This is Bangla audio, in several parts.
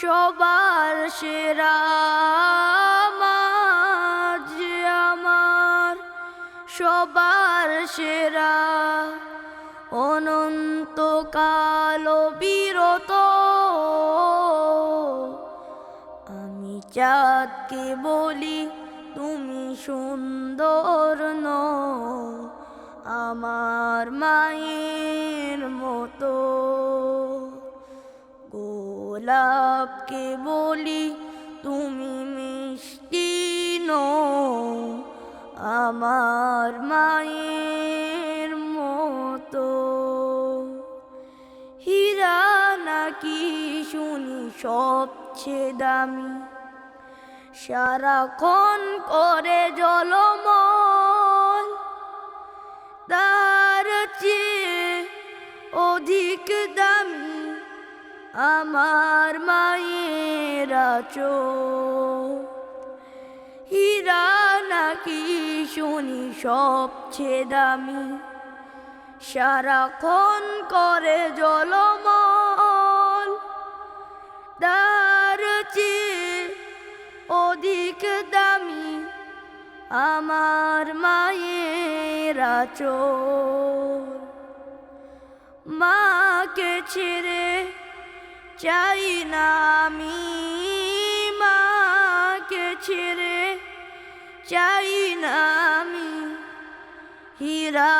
সবার সেরা আমার, সবার সেরা। অনন্তকাল বিরত, আমি চাঁদকে বলি, তুমি সুন্দর ন আমার মায়ের গোলাপকে বলি, তুমি মিষ্টি নও আমার মায়ের মতো। হীরা নাকি শুনি সবচেয়ে দামি? সারাক্ষণ করে জলমল তার চেয়ে অধিক দামি আমার মায়ের চোখ হীরা নাকি শুনি সবচেয়ে দামি। সারাক্ষণ করে জলমল। তার চেয়ে অধিক দামি আমার মায়ের চোখ মাকে ছেড়ে চাই না আমি মাকে ছেড়ে। চাই না আমি হীরা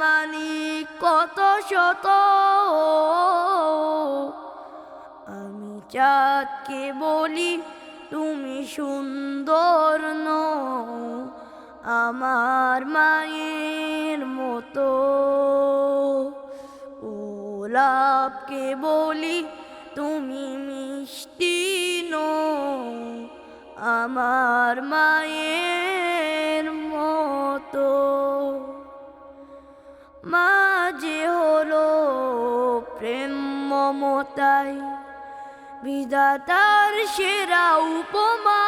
মানি কত শত। আমি চাঁদকে বলি, তুমি সুন্দর নও আমার মায়ের মতো। গোলাপকে বলি তুমি মিষ্টি নও আমার মায়ের মতো। মা যে হলো প্রেম মমতাই বিধাতার সেরা উপমা।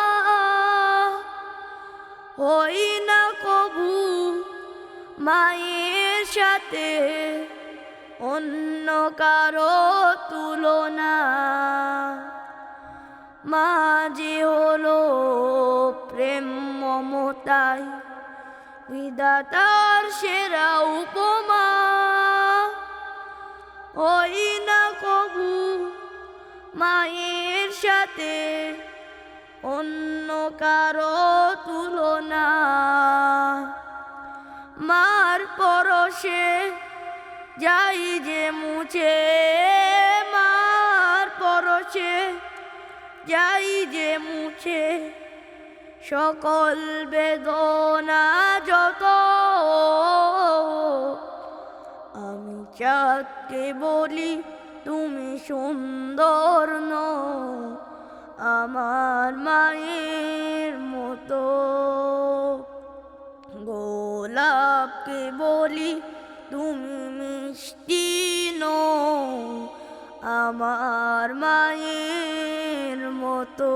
হই না কবু মায়ের সাথে অন্য কারও তুলনা। মা যে হলো প্রেম মমতাই বিধাতার সেরা উপমা। ওই না কবু মায়ের সাথে অন্য কারও তুলনা। মার পরশে যাই যে মুছে মার পরশে, যাই যে মুছে সকল বেদনা যত। আমি চাঁদকে বলি, তুমি সুন্দর ন আমার মায়ের মতো। গোলাপকে বলি তুমি মিষ্টি নো আমার মায়ের মতো।